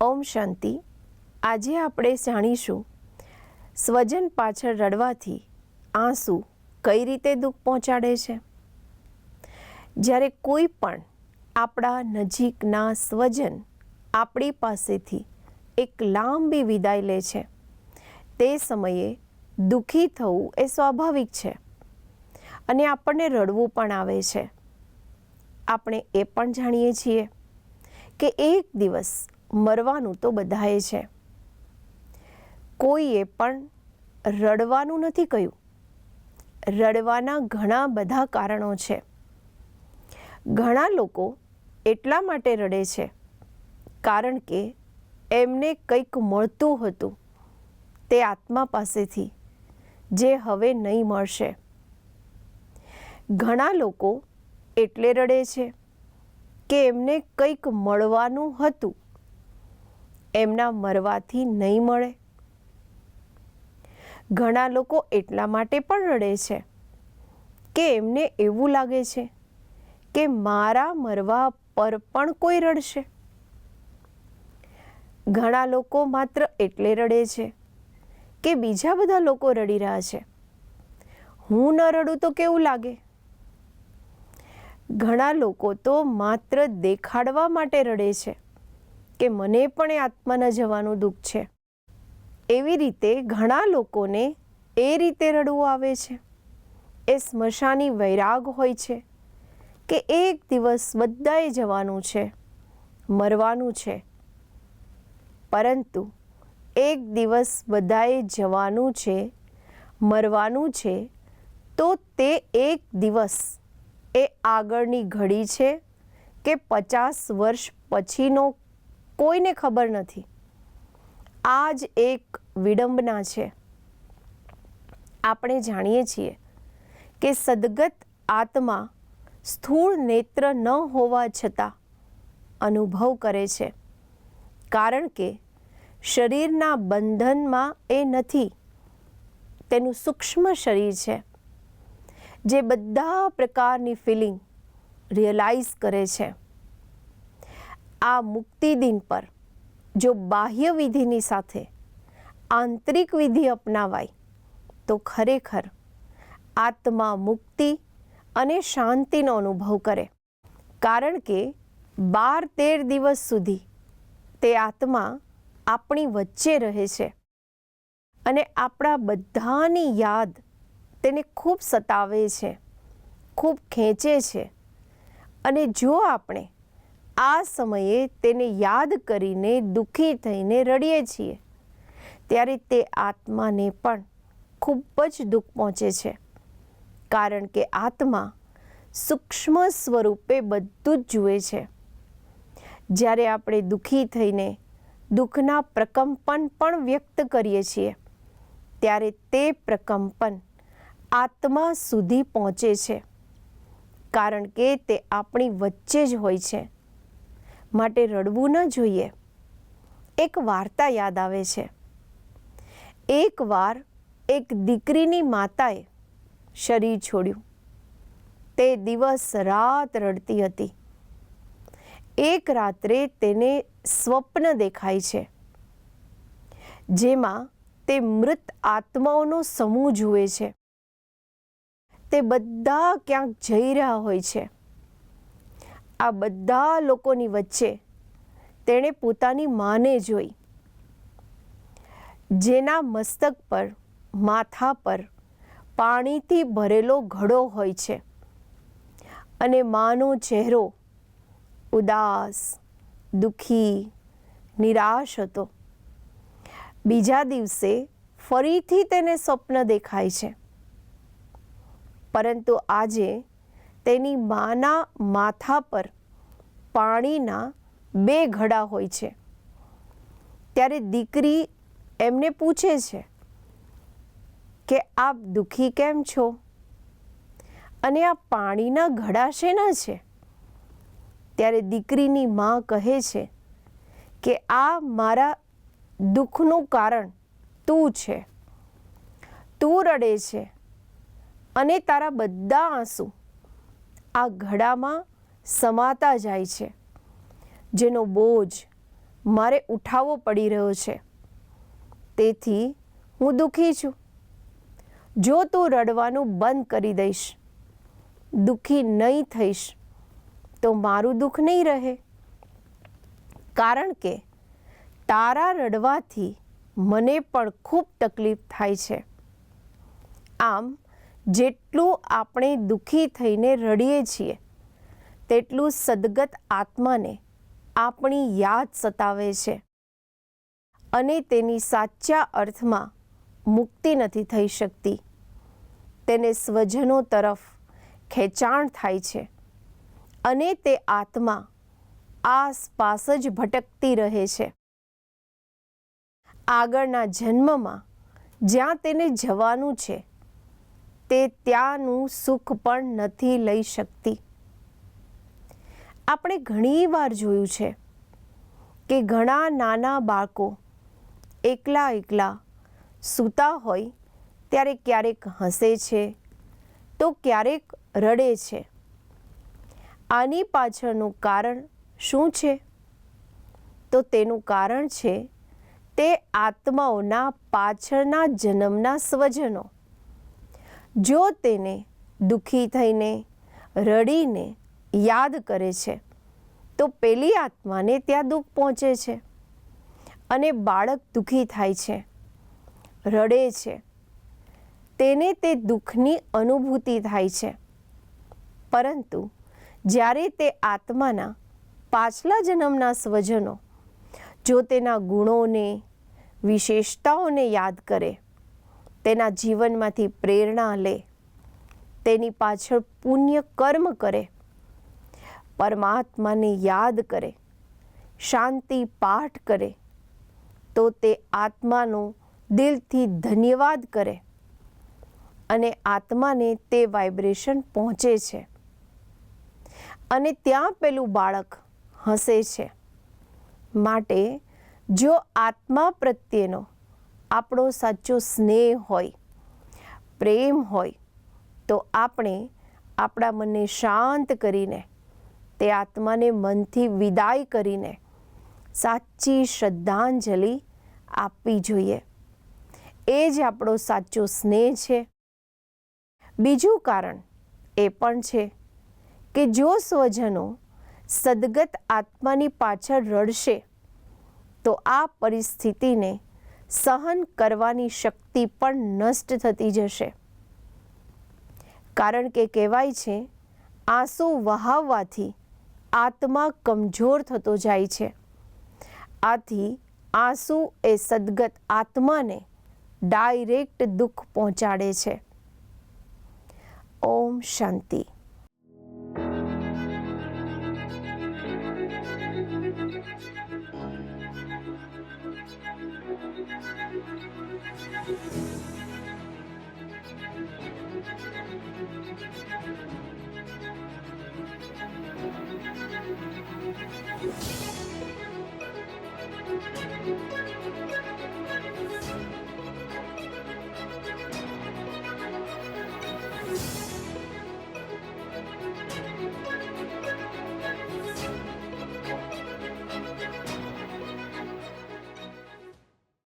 ઓમ શાંતિ. આજે આપણે જાણીશું, સ્વજન પાછળ રડવાથી આંસુ કઈ રીતે દુઃખ પહોંચાડે છે? જ્યારે કોઈ પણ આપણા નજીકના સ્વજન આપણી પાસેથી એક લાંબી વિદાય લે છે, તે સમયે દુઃખી થવું એ સ્વાભાવિક છે અને આપણને રડવું પણ આવે છે. આપણે એ પણ જાણીએ છીએ કે એક દિવસ મરવાનું તો બધાએ છે. કોઈએ પણ રડવાનું નથી કહ્યું. રડવાના ઘણા બધા કારણો છે. ઘણા લોકો એટલા માટે રડે છે કારણ કે એમને કંઈક મળતું હતું તે આત્મા પાસેથી જે હવે નહીં મળશે. ઘણા લોકો એટલે રડે છે કે એમને કંઈક મળવાનું હતું એમના મરવાથી નહીં મળે. ઘણા લોકો એટલા માટે પણ રડે છે કે એમને એવું લાગે છે કે મારા મરવા પર પણ કોઈ રડશે. ઘણા લોકો માત્ર એટલે રડે છે કે બીજા બધા લોકો રડી રહ્યા છે. હું ન રડું તો કેવું લાગે? ઘણા લોકો તો માત્ર દેખાડવા માટે રડે છે. કે મને પણ એ આત્માના જવાનું દુઃખ છે. એવી રીતે ઘણા લોકોને એ રીતે રડવું આવે છે. એ સ્મશાની વૈરાગ હોય છે કે એક દિવસ બધાએ જવાનું છે, મરવાનું છે. પરંતુ એક દિવસ બધાએ જવાનું છે, મરવાનું છે, તો તે એક દિવસ એ આગળની ઘડી છે કે પચાસ વર્ષ પછીનો કોઈને ખબર નથી. આ જ એક વિડંબના છે. આપણે જાણીએ છીએ કે સદગત આત્મા સ્થૂળ નેત્ર ન હોવા છતાં અનુભવ કરે છે. કારણ કે શરીરના બંધનમાં એ નથી, તેનું સૂક્ષ્મ શરીર છે, જે બધા પ્રકારની ફિલિંગ રિયલાઇઝ કરે છે. આ મુક્તિ દિન પર જો બાહ્ય વિધિની સાથે આંતરિક વિધિ અપનાવાય, તો ખરેખર આત્મા મુક્તિ અને શાંતિનો અનુભવ કરે. કારણ કે બાર તેર દિવસ સુધી તે આત્મા આપણી વચ્ચે રહે છે અને આપણા બધાની યાદ તેને ખૂબ સતાવે છે, ખૂબ ખેંચે છે અને જો આપણે આ સમયે તેને યાદ કરીને દુઃખી થઈને રડીએ છીએ. ત્યારે તે આત્માને પણ ખૂબ જ દુઃખ પહોંચે છે. કારણ કે આત્મા સૂક્ષ્મ સ્વરૂપે બધું જ જુએ છે. જ્યારે આપણે દુઃખી થઈને દુઃખના પ્રકંપન પણ વ્યક્ત કરીએ છીએ, ત્યારે તે પ્રકંપન આત્મા સુધી પહોંચે છે. કારણ કે તે આપણી વચ્ચે જ હોય છે. માટે રડવું ન જોઈએ. એક વાર્તા યાદ આવે છે. એકવાર એક દીકરીની માતાએ શરીર છોડ્યું. તે દિવસ રાત રડતી હતી. એક રાત્રે તેને સ્વપ્ન દેખાય છે. જેમાં તે મૃત આત્માઓનો સમૂહ જુએ છે. તે બધા ક્યાંક જઈ રહ્યા હોય છે. આ બધા લોકોની વચ્ચે તેણે પોતાની માને જોઈ. જેના મસ્તક પર, માથા પર પાણીથી ભરેલો ઘડો હોય છે અને માનો ચહેરો ઉદાસ, દુઃખી, નિરાશ હતો. બીજા દિવસે ફરીથી તેને સ્વપ્ન દેખાય છે. પરંતુ આજે તેની માના માથા પર પાણીના બે ઘડા હોય છે. ત્યારે દીકરી એમને પૂછે છે કે, આપ દુઃખી કેમ છો? અને આ પાણીના ઘડા શેના છે? ત્યારે દીકરીની મા કહે છે કે, આ મારા દુઃખનું કારણ તું છે. તું રડે છે અને તારા બધા આંસુ આ ઘડામાં સમાતા જાય છે. જેનો બોજ મારે ઉઠાવવો પડી રહ્યો છે. તેથી હું દુઃખી છું. જો તું રડવાનું બંધ કરી દઈશ, દુઃખી નહીં થઈશ, તો મારું દુઃખ નહીં રહે. કારણ કે તારા રડવાથી મને પણ ખૂબ તકલીફ થાય છે. આમ જેટલું આપણે દુઃખી થઈને રડીએ છીએ, તેટલું સદગત આત્માને આપણી યાદ સતાવે છે અને તેની સાચા અર્થમાં મુક્તિ નથી થઈ શકતી. તેને સ્વજનો તરફ ખેંચાણ થાય છે અને તે આત્મા આસપાસ જ ભટકતી રહે છે. આગળના જન્મમાં જ્યાં તેને જવાનું છે તે ત્યાંનું સુખ પણ નથી લઈ શકતી. આપણે ઘણી વાર જોયું છે કે ઘણા નાના બાળકો એકલા એકલા સૂતા હોય ત્યારે ક્યારેક હસે છે, તો ક્યારેક રડે છે. આની પાછળનું કારણ શું છે? તો તેનું કારણ છે તે આત્માઓના પાછળના જન્મના સ્વજનો. જો તેને દુઃખી થઈને, રડીને યાદ કરે છે, તો પેલી આત્માને ત્યાં દુઃખ પહોંચે છે અને બાળક દુઃખી થાય છે, રડે છે. તેને તે દુઃખની અનુભૂતિ થાય છે. પરંતુ જ્યારે તે આત્માના પાછલા જન્મના સ્વજનો જો તેના ગુણોને, વિશેષતાઓને યાદ કરે તેના જીવનમાંથી પ્રેરણા લે, તેની પાછળ પુણ્ય કર્મ કરે, પરમાત્માને યાદ કરે, શાંતિ પાઠ કરે, તો તે આત્માનો દિલથી ધન્યવાદ કરે અને આત્માને તે વાઇબ્રેશન પહોંચે છે. અને ત્યાં પેલું બાળક હસે છે. માટે જો આત્મા પ્રત્યેનો આપણો સાચો સ્નેહ હોય, પ્રેમ હોય, તો આપણે આપણા મનને શાંત કરીને, તે આત્માને મનથી વિદાય કરીને સાચી શ્રદ્ધાંજલિ આપવી જોઈએ. એ જ આપણો સાચો સ્નેહ છે. બીજું કારણ એ પણ છે કે જો સ્વજનો સદગત આત્માની પાછળ રડશે, તો આ પરિસ્થિતિને સહન કરવાની શક્તિ પણ નષ્ટ થતી જશે. કારણ કે કહેવાય છે, આંસુ વહાવવાથી આત્મા કમજોર થતો જાય છે. આથી આંસુ એ સદગત આત્માને ડાયરેક્ટ દુઃખ પહોંચાડે છે. ઓમ શાંતિ.